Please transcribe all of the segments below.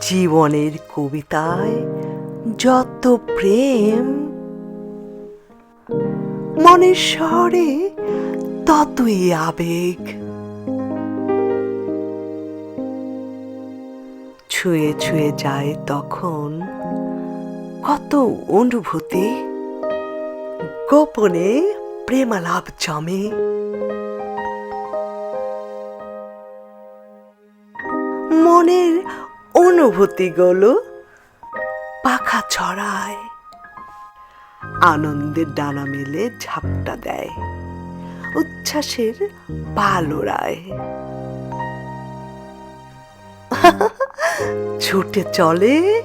জীবনের কবিতায় যত প্রেম মনের শহরে ততই আবেগ। ছুঁয়ে ছুঁয়ে যায় তখন কত অনুভূতি। গোপনে প্রেমালাপ জমে। মনের অনুভূতিগুলো পাখা ছড়ায়। আনন্দের ডানা মেলে ঝাপটা দেয়। উচ্ছ্বাসের পাল ওড়ায়। ছুটে চলে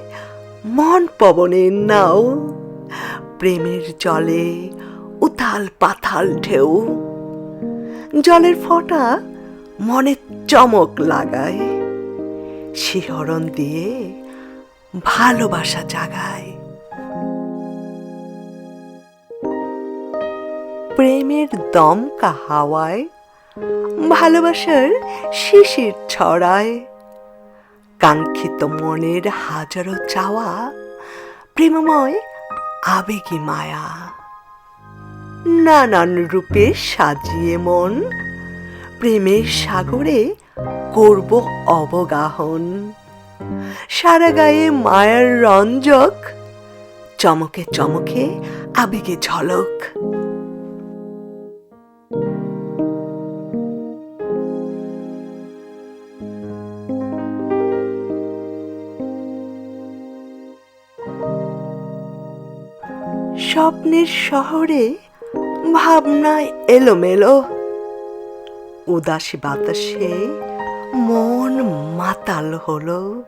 মন পবনের নাও। প্রেমের জলে, উথাল পাথাল ঢেউ। জলের ফোঁটা মনে চমক লাগায়, শিহরণ দিয়ে ভালোবাসা জাগায়। প্রেমের দমকা হাওয়ায় ভালোবাসার শিশির ছড়ায়, কাঙ্ক্ষিত মনের হাজারো চাওয়া প্রেমময় আবেগী মায়া। নানান রূপে সাজিয়ে মন, প্রেমের সাগরে করব অবগাহন। সারা গায়ে মায়ার রঞ্জক, চমকে চমকে আবেগে ঝলক। স্বপ্নের শহরে ভাবনায় এলোমেলো। উদাসী বাতাসে মন মাতাল হলো।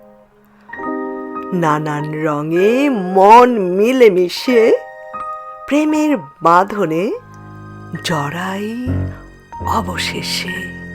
নানান রঙে মন মিলেমিশে প্রেমের বাঁধনে জড়াই অবশেষে।